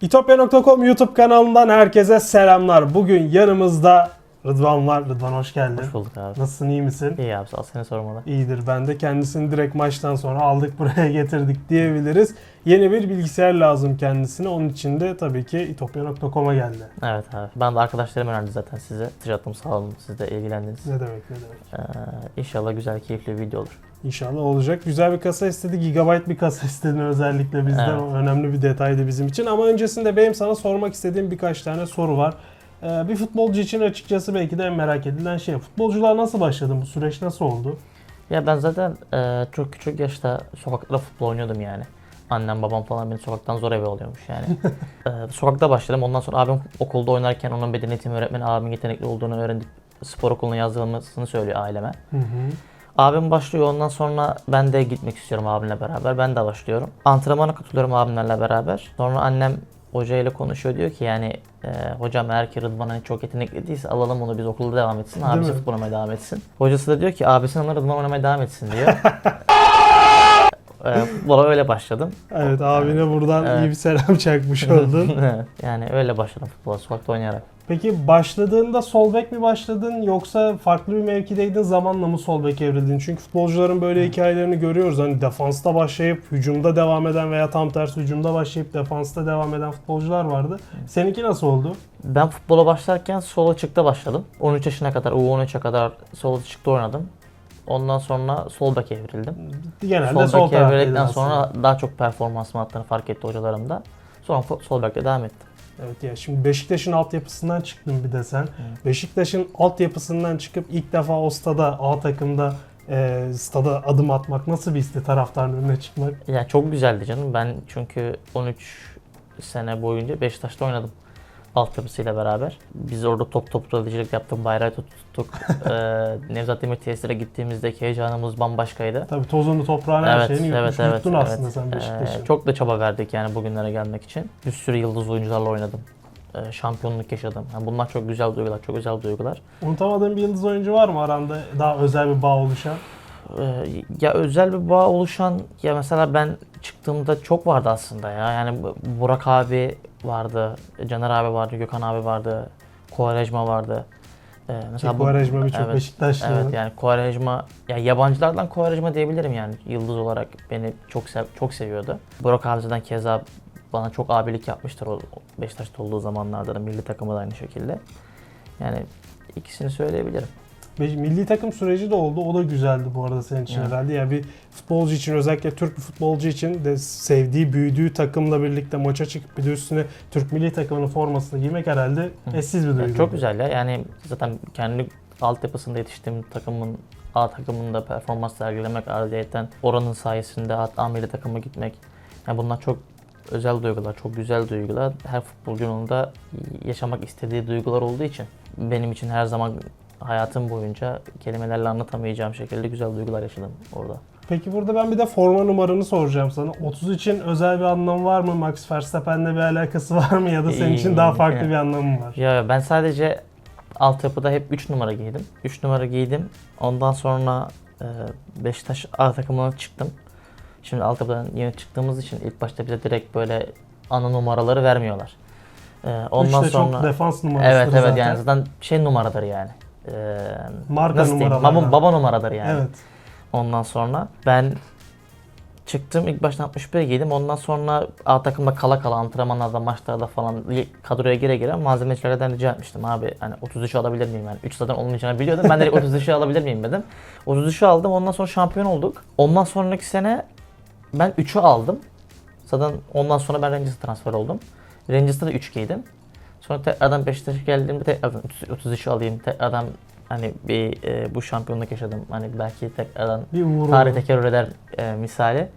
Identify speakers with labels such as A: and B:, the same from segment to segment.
A: İtopya.com YouTube kanalından herkese selamlar. Bugün yanımızda Rıdvan var. Rıdvan hoş geldin.
B: Hoş bulduk abi.
A: Nasılsın iyi misin?
B: İyi abi sağ ol seni sormalı.
A: İyidir ben de kendisini direkt maçtan sonra aldık buraya getirdik diyebiliriz. Yeni bir bilgisayar lazım kendisine. Onun için de tabii ki itopya.com'a geldi.
B: Evet abi. Ben de arkadaşlarım önerdi zaten size. Sıcaktım sağ olun siz de ilgilendiniz.
A: Ne demek ne demek.
B: Ee, inşallah güzel keyifli bir video olur.
A: İnşallah olacak. Güzel bir kasa istedi. Gigabyte bir kasa istedi özellikle bizden.
B: Evet.
A: O önemli bir detaydı bizim için. Ama öncesinde benim sana sormak istediğim birkaç tane soru var. Ee, bir futbolcu için açıkçası belki de en merak edilen şey. Futbolcular nasıl başladı? Bu süreç nasıl oldu?
B: Ya ben zaten e, çok küçük yaşta sokakta futbol oynuyordum yani. Annem babam falan beni sokaktan zor eve alıyormuş yani. Ee, sokakta başladım. Ondan sonra abim okulda oynarken onun beden eğitimi öğretmeni abimin yetenekli olduğunu öğrendik. Spor okuluna yazdırılmasını söylüyor aileme.
A: Hı hı.
B: Abim başlıyor ondan sonra ben de gitmek istiyorum abimle beraber. Ben de başlıyorum. Antrenmana katılıyorum abimlerle beraber. Sonra annem hocayla konuşuyor diyor ki yani e, hocam eğer ki Rıdvan hani çok yetenekli değilse alalım onu biz okulda devam etsin. Abisi futbol oynamaya devam etsin. Hocası da diyor ki abisinin ona Rıdvan oynamaya devam etsin diyor. e, futbola öyle başladım.
A: Evet abine buradan
B: Evet.
A: iyi bir selam çakmış oldun.
B: yani öyle başladım futbola sokakta oynayarak.
A: Peki başladığında sol bek mi başladın yoksa farklı bir mevkideydin zamanla mı sol bek evrildin? Çünkü futbolcuların böyle hikayelerini görüyoruz. Hani defansta başlayıp hücumda devam eden veya tam tersi hücumda başlayıp defansta devam eden futbolcular vardı. Seninki nasıl oldu?
B: Ben futbola başlarken sol açıkta başladım. 13 yaşına kadar, U13'e kadar sol açıkta oynadım. Ondan sonra sol bek evrildim.
A: Genelde
B: sol
A: sol,
B: bek
A: taraftaydın
B: evrildikten
A: aslında.
B: sonra daha çok performansımı attığını fark etti hocalarım da. Sonra sol bekle devam ettim.
A: Evet ya şimdi Beşiktaş'ın altyapısından çıktın bir de sen. Beşiktaş'ın altyapısından çıkıp ilk defa o stada A takımda e, stada adım atmak nasıl bir histi taraftarın önüne çıkmak?
B: Yani çok güzeldi canım. Ben çünkü 13 sene boyunca Beşiktaş'ta oynadım. Altyapısıyla beraber. Biz orada top top tutulacılık yaptık, bayrağı tuttuk. ee, Nevzat Demir tesislere gittiğimizdeki heyecanımız bambaşkaydı.
A: Tabii tozunu toprağını her
B: Evet,
A: şeyini yutmuş.
B: evet, evet,
A: Yuttun
B: evet.
A: aslında sen
B: Ee,
A: Beşiktaş'ın.
B: çok da çaba verdik yani bugünlere gelmek için. Bir sürü yıldız oyuncularla oynadım. Ee, şampiyonluk yaşadım. Yani bunlar çok güzel duygular, çok özel duygular.
A: Unutamadığın bir yıldız oyuncu var mı aranda daha özel bir bağ oluşan?
B: Ee, ya özel bir bağ oluşan ya mesela ben çıktığımda çok vardı aslında ya. Yani Bu- Burak abi vardı, Caner abi vardı, Gökhan abi vardı, Kovarejma vardı. Ee,
A: Ki
B: bu-
A: Quaresma birçok
B: evet,
A: Beşiktaşlı.
B: Evet yani Kovarejma ya yabancılardan Kovarejma diyebilirim yani yıldız olarak beni çok sev çok seviyordu. Burak zaten keza bana çok abilik yapmıştır o Beşiktaş'ta olduğu zamanlarda da milli takımı da aynı şekilde. Yani ikisini söyleyebilirim.
A: Milli takım süreci de oldu. O da güzeldi bu arada senin için
B: Evet.
A: herhalde. Yani bir futbolcu için özellikle Türk bir futbolcu için de sevdiği, büyüdüğü takımla birlikte maça çıkıp bir de üstüne Türk milli takımının formasını giymek herhalde
B: Hı.
A: eşsiz bir duygu.
B: çok güzel ya. Yani zaten kendi altyapısında yetiştiğim takımın A takımında performans sergilemek ayrıyeten oranın sayesinde hatta milli takıma gitmek. Yani bunlar çok özel duygular, çok güzel duygular. Her futbolcunun da yaşamak istediği duygular olduğu için benim için her zaman hayatım boyunca kelimelerle anlatamayacağım şekilde güzel duygular yaşadım orada.
A: Peki burada ben bir de forma numaranı soracağım sana. 30 için özel bir anlamı var mı? Max Verstappen'le bir alakası var mı? Ya da senin için daha farklı bir anlamı mı var?
B: Ya ben sadece altyapıda hep 3 numara giydim. 3 numara giydim. Ondan sonra e, Beşiktaş A takımına çıktım. Şimdi altyapıdan yeni çıktığımız için ilk başta bize direkt böyle ana numaraları vermiyorlar. E, ondan
A: Üçte
B: sonra
A: çok defans numarası
B: Evet evet
A: zaten.
B: yani zaten şey numaradır yani. E,
A: Marka
B: nasıl diyeyim? Baba, baba numaradır yani.
A: Evet.
B: Ondan sonra ben çıktım ilk başta 61 giydim. Ondan sonra A takımda kala kala antrenmanlarda, maçlarda falan kadroya gire gire malzemecilerden rica etmiştim. Abi hani 33 alabilir miyim? Yani 3 zaten olmayacağını biliyordum. Ben de 33 alabilir miyim dedim. 33'ü aldım. Ondan sonra şampiyon olduk. Ondan sonraki sene ben 3'ü aldım. Zaten ondan sonra ben Rangers'a transfer oldum. Rangers'ta da 3 giydim. Sonra tekrardan Beşiktaş'a geldiğimde tekrardan 33'ü alayım. Tekrardan hani bir e, bu şampiyonluk yaşadım. Hani belki tekrardan
A: Bir uğur
B: Tarih
A: oldu.
B: tekerrür eder e, misali.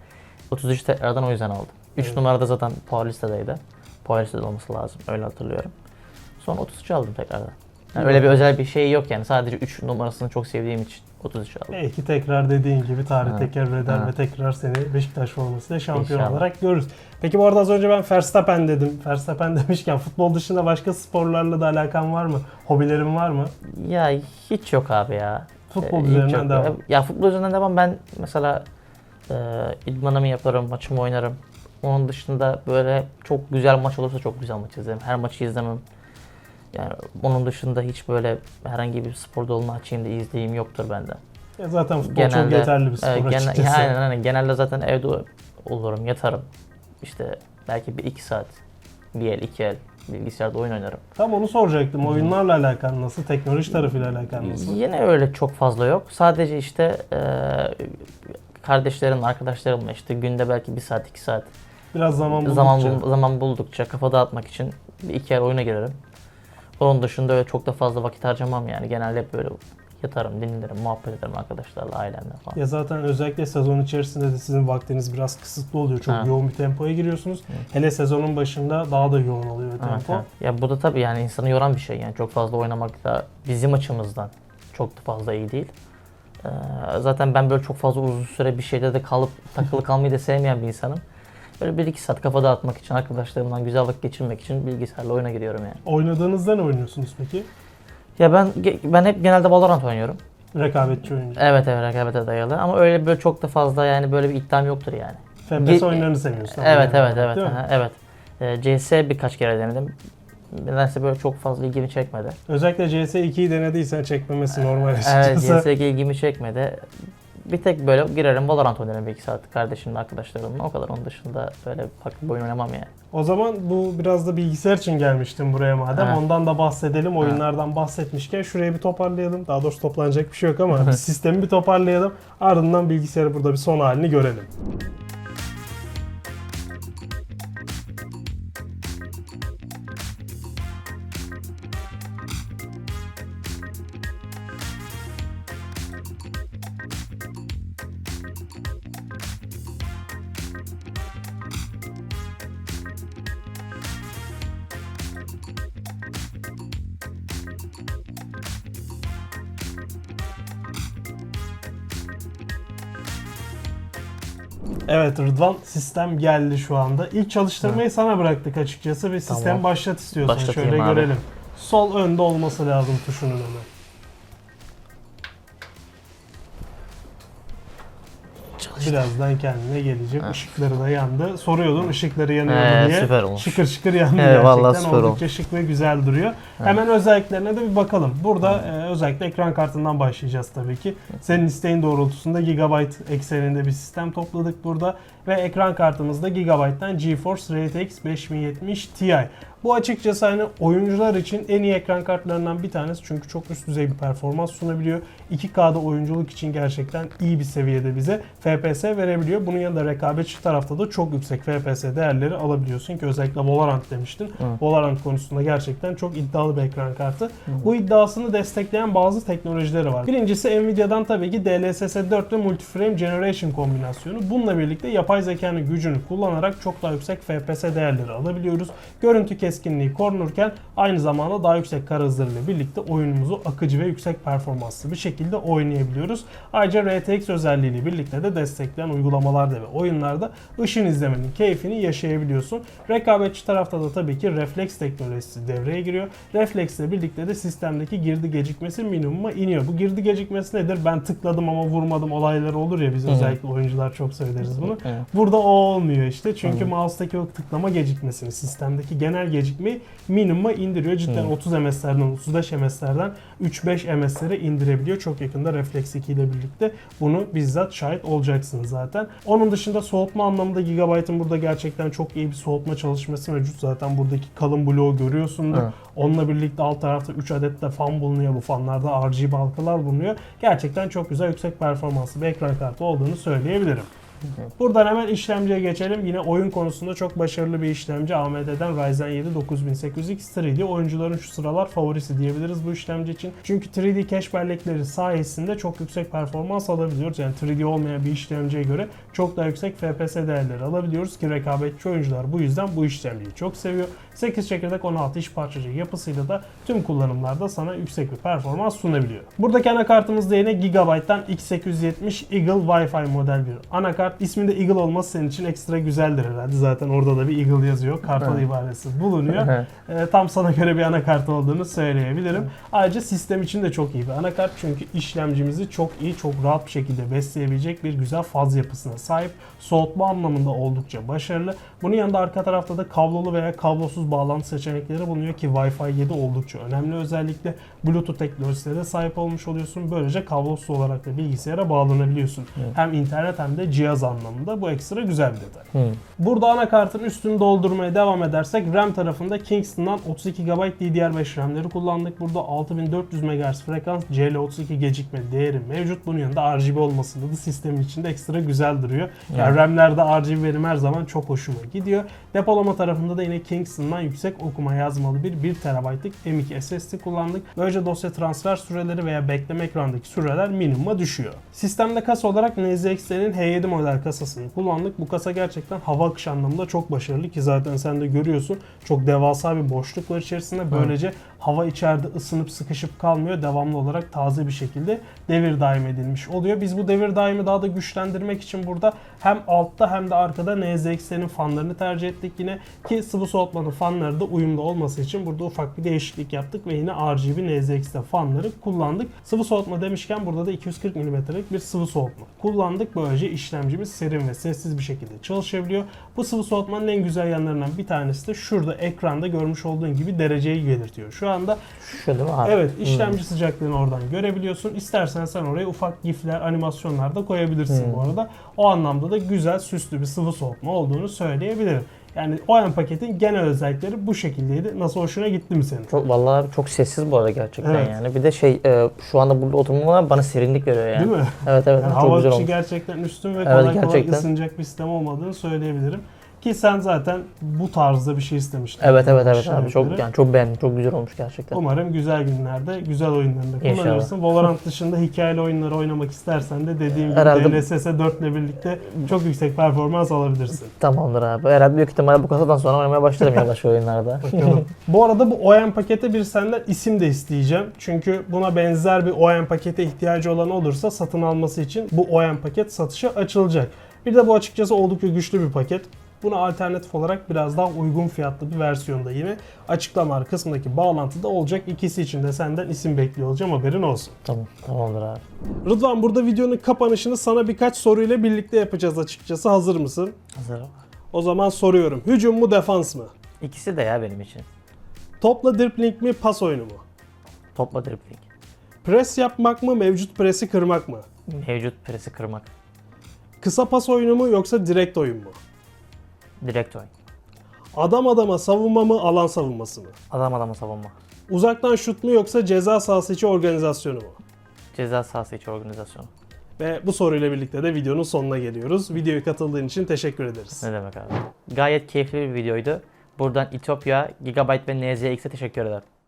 B: 33 tekrardan o yüzden aldım. 3
A: Evet.
B: numarada zaten Paulista'daydı. Paulista'da olması lazım. Öyle hatırlıyorum. Sonra 33 aldım tekrardan. Yani öyle bir özel bir şey yok yani. Sadece 3 numarasını çok sevdiğim için 33 aldım.
A: Belki tekrar dediğin gibi tarih
B: Ha.
A: tekerrür eder
B: Ha.
A: ve tekrar seni Beşiktaş formasıyla şampiyon
B: İnşallah.
A: olarak görürüz. Peki bu arada az önce ben Verstappen dedim. Verstappen demişken futbol dışında başka sporlarla da alakan var mı? Hobilerin var mı?
B: Ya hiç yok abi ya.
A: Futbol
B: Ee,
A: üzerinden devam.
B: Ya futbol üzerinden devam. Ben mesela e, idmanımı yaparım, maçımı oynarım. Onun dışında böyle çok güzel maç olursa çok güzel maç izlerim. Her maçı izlemem. Yani onun dışında hiç böyle herhangi bir spor dalını açayım da izleyeyim yoktur bende.
A: Ya zaten futbol çok yeterli bir spor
B: e, gene-
A: açıkçası.
B: aynen, aynen. genelde zaten evde olurum, yatarım. İşte belki bir iki saat, bir el, iki el bilgisayarda oyun oynarım.
A: Tam onu soracaktım. Oyunlarla alakalı nasıl? Teknoloji tarafıyla alakalı nasıl?
B: Yine öyle çok fazla yok. Sadece işte e, kardeşlerim, arkadaşlarımla işte günde belki bir saat, iki saat
A: Biraz zaman buldukça.
B: zaman zaman buldukça kafa dağıtmak için bir iki el oyuna girerim. Onun dışında öyle çok da fazla vakit harcamam yani. Genelde hep böyle yatarım, dinlerim, muhabbet ederim arkadaşlarla, ailemle falan.
A: Ya zaten özellikle sezon içerisinde de sizin vaktiniz biraz kısıtlı oluyor. Çok
B: Ha.
A: yoğun bir tempoya giriyorsunuz. Hele sezonun başında daha da yoğun oluyor
B: Evet,
A: tempo.
B: evet. Ya bu da tabii yani insanı yoran bir şey. Yani çok fazla oynamak da bizim açımızdan çok da fazla iyi değil. Ee, zaten ben böyle çok fazla uzun süre bir şeyde de kalıp takılı kalmayı da sevmeyen bir insanım. Böyle bir iki saat kafa dağıtmak için, arkadaşlarımla güzel vakit geçirmek için bilgisayarla oyuna giriyorum yani.
A: Oynadığınızda ne oynuyorsunuz peki?
B: Ya ben ben hep genelde Valorant oynuyorum.
A: Rekabetçi oyuncu.
B: Evet evet rekabete dayalı ama öyle böyle çok da fazla yani böyle bir iddiam yoktur yani.
A: FPS
B: Ge-
A: oyunlarını seviyorsun.
B: Evet evet evet aha, evet. Ee, CS birkaç kere denedim. Nedense böyle çok fazla ilgimi çekmedi.
A: Özellikle CS2'yi denediysen çekmemesi normal
B: Evet
A: açıkçası.
B: CS ilgimi çekmedi. Bir tek böyle girerim Valorant oynarım bir iki saat kardeşimle arkadaşlarımla o kadar. Onun dışında böyle farklı bir oyun oynamam yani.
A: O zaman bu biraz da bilgisayar için gelmiştim buraya madem.
B: Ha.
A: Ondan da bahsedelim. Oyunlardan bahsetmişken şurayı bir toparlayalım. Daha doğrusu toplanacak bir şey yok ama sistemi bir toparlayalım. Ardından bilgisayarı burada bir son halini görelim. Evet Rıdvan sistem geldi şu anda. İlk çalıştırmayı sana bıraktık açıkçası ve sistem
B: Tamam.
A: başlat istiyorsan
B: Başlatayım
A: şöyle
B: abi.
A: görelim. Sol önde olması lazım tuşunun hemen. Birazdan kendine gelecek. Işıkları da yandı. Soruyordun ışıkları yanıyor mu
B: Ee,
A: diye.
B: süper olmuş.
A: Şıkır şıkır yandı
B: Evet,
A: gerçekten.
B: vallahi süper
A: Oldukça şık ve güzel duruyor. Hemen özelliklerine de bir bakalım. Burada e, özellikle ekran kartından başlayacağız tabii ki. Senin isteğin doğrultusunda Gigabyte ekseninde bir sistem topladık burada. Ve ekran kartımızda Gigabyte'dan GeForce RTX 5070 Ti. Bu açıkçası hani oyuncular için en iyi ekran kartlarından bir tanesi çünkü çok üst düzey bir performans sunabiliyor. 2K'da oyunculuk için gerçekten iyi bir seviyede bize FPS verebiliyor. Bunun yanında rekabetçi tarafta da çok yüksek FPS değerleri alabiliyorsun ki özellikle Valorant demiştin.
B: Hı.
A: Valorant konusunda gerçekten çok iddialı bir ekran kartı. Bu iddiasını destekleyen bazı teknolojileri var. Birincisi Nvidia'dan tabii ki DLSS 4 ve Multiframe Generation kombinasyonu. Bununla birlikte yapay zekanın gücünü kullanarak çok daha yüksek FPS değerleri alabiliyoruz. Görüntü keskinliği korunurken aynı zamanda daha yüksek kara hızlarıyla birlikte oyunumuzu akıcı ve yüksek performanslı bir şekilde oynayabiliyoruz. Ayrıca RTX özelliğiyle birlikte de destekleyen uygulamalarda ve oyunlarda ışın izlemenin keyfini yaşayabiliyorsun. Rekabetçi tarafta da tabii ki refleks teknolojisi devreye giriyor. Refleksle birlikte de sistemdeki girdi gecikmesi minimuma iniyor. Bu girdi gecikmesi nedir? Ben tıkladım ama vurmadım olayları olur ya biz
B: Hı.
A: özellikle oyuncular çok söyleriz bunu.
B: Evet.
A: Burada o olmuyor işte. Çünkü
B: Hı.
A: mouse'daki o tıklama gecikmesini, sistemdeki genel gecikmeyi minimuma indiriyor. Cidden
B: Hı.
A: 30 MS'lerden 35 MS'lerden 3-5 MS'lere indirebiliyor. Çok yakında Reflex 2 ile birlikte bunu bizzat şahit olacaksınız zaten. Onun dışında soğutma anlamında Gigabyte'ın burada gerçekten çok iyi bir soğutma çalışması mevcut. Zaten buradaki kalın bloğu görüyorsundur.
B: Evet.
A: Onunla birlikte alt tarafta 3 adet de fan bulunuyor. Bu fanlarda RGB halkalar bulunuyor. Gerçekten çok güzel yüksek performanslı bir ekran kartı olduğunu söyleyebilirim. Buradan hemen işlemciye geçelim. Yine oyun konusunda çok başarılı bir işlemci. AMD'den Ryzen 7 9800X 3D oyuncuların şu sıralar favorisi diyebiliriz bu işlemci için. Çünkü 3D cache bellekleri sayesinde çok yüksek performans alabiliyoruz. Yani 3D olmayan bir işlemciye göre çok daha yüksek FPS değerleri alabiliyoruz ki rekabetçi oyuncular bu yüzden bu işlemciyi çok seviyor. 8 çekirdek 16 iş parçacığı yapısıyla da tüm kullanımlarda sana yüksek bir performans sunabiliyor. Buradaki anakartımızda yine Gigabyte'dan X870 Eagle Wi-Fi model bir anakart anakart. İsminde Eagle olması senin için ekstra güzeldir herhalde. Zaten orada da bir Eagle yazıyor. Kartal
B: Evet.
A: ibaresi bulunuyor. Ee, tam sana göre bir anakart olduğunu söyleyebilirim. Ayrıca sistem için de çok iyi bir anakart çünkü işlemcimizi çok iyi, çok rahat bir şekilde besleyebilecek bir güzel faz yapısına sahip. Soğutma anlamında oldukça başarılı. Bunun yanında arka tarafta da kablolu veya kablosuz bağlantı seçenekleri bulunuyor ki Wi-Fi 7 oldukça önemli özellikle. Bluetooth teknolojisine de sahip olmuş oluyorsun. Böylece kablosuz olarak da bilgisayara bağlanabiliyorsun. Hem internet hem de cihaz anlamında bu ekstra güzel bir detay.
B: Hı.
A: Burada anakartın üstünü doldurmaya devam edersek RAM tarafında Kingston'dan 32 GB DDR5 RAM'leri kullandık. Burada 6400 MHz frekans CL32 gecikme değeri mevcut. Bunun yanında RGB olmasında da sistemin içinde ekstra güzel duruyor. Yani
B: Evet.
A: RAM'lerde RGB benim her zaman çok hoşuma gidiyor. Depolama tarafında da yine Kingston'dan yüksek okuma yazmalı bir 1 TB'lık M.2 SSD kullandık. Böylece dosya transfer süreleri veya bekleme ekrandaki süreler minimuma düşüyor. Sistemde kasa olarak NZXT'nin H7 model kasasını kullandık. Bu kasa gerçekten hava akışı anlamında çok başarılı ki zaten sen de görüyorsun. Çok devasa bir boşluk var içerisinde. Böylece hava içeride ısınıp sıkışıp kalmıyor. Devamlı olarak taze bir şekilde devir daim edilmiş oluyor. Biz bu devir daimi daha da güçlendirmek için burada hem altta hem de arkada NZXT'nin fanlarını tercih ettik yine ki sıvı soğutmanın fanları da uyumlu olması için burada ufak bir değişiklik yaptık ve yine RGB NZXT fanları kullandık. Sıvı soğutma demişken burada da 240 mm'lik bir sıvı soğutma kullandık. Böylece işlemcimiz serin ve sessiz bir şekilde çalışabiliyor. Bu sıvı soğutmanın en güzel yanlarından bir tanesi de şurada ekranda görmüş olduğun gibi dereceyi belirtiyor. Şu anda
B: Şu değil mi abi?
A: Evet, işlemci sıcaklığını oradan görebiliyorsun. İstersen sen oraya ufak gifler, animasyonlar da koyabilirsin
B: Hmm.
A: bu arada. O anlamda da güzel, süslü bir sıvı soğutma olduğunu söyleyebilirim. Yani OEM paketin genel özellikleri bu şekildeydi. Nasıl hoşuna gitti mi senin?
B: Çok vallahi abi çok sessiz bu arada gerçekten
A: Evet.
B: yani. Bir de şey e, şu anda burada oturmam var bana serinlik veriyor yani.
A: Değil mi?
B: Evet evet
A: Yani
B: çok
A: hava
B: güzel
A: akışı
B: olmuş.
A: gerçekten üstün ve kolay kolay
B: gerçekten.
A: ısınacak bir sistem olmadığını söyleyebilirim. Ki sen zaten bu tarzda bir şey istemiştin.
B: Evet evet evet abi çok yani çok beğendim. Çok güzel olmuş gerçekten.
A: Umarım güzel günlerde güzel oyunlarında
B: İnşallah.
A: kullanırsın. Valorant dışında hikayeli oyunları oynamak istersen de dediğim gibi
B: Herhalde-
A: DLSS 4 ile birlikte çok yüksek performans alabilirsin.
B: Tamamdır abi. Herhalde büyük ihtimalle bu kasadan sonra oynamaya başlarım yavaş oyunlarda.
A: Bakalım. bu arada bu OEM pakete bir senden isim de isteyeceğim. Çünkü buna benzer bir OEM pakete ihtiyacı olan olursa satın alması için bu OEM paket satışa açılacak. Bir de bu açıkçası oldukça güçlü bir paket. Buna alternatif olarak biraz daha uygun fiyatlı bir versiyonda yine açıklama kısmındaki bağlantıda olacak. İkisi için de senden isim bekliyor olacağım haberin olsun.
B: tamam. Tamamdır abi.
A: Rıdvan burada videonun kapanışını sana birkaç soruyla birlikte yapacağız açıkçası. Hazır mısın?
B: Hazır abi.
A: O zaman soruyorum. Hücum mu defans mı?
B: İkisi de ya benim için.
A: Topla dribbling mi pas oyunu mu?
B: Topla dribbling.
A: Pres yapmak mı mevcut presi kırmak mı?
B: Mevcut presi kırmak.
A: Kısa pas oyunu mu yoksa direkt oyun mu?
B: Direkt oyun.
A: Adam adama savunma mı alan savunması mı?
B: Adam adamı savunma.
A: Uzaktan şut mu yoksa ceza sahası içi organizasyonu mu?
B: Ceza sahası içi organizasyonu.
A: Ve bu soruyla birlikte de videonun sonuna geliyoruz. Videoya katıldığın için teşekkür ederiz.
B: Ne demek abi? Gayet keyifli bir videoydu. Buradan Ethiopia, Gigabyte ve NZX'e teşekkür ederim.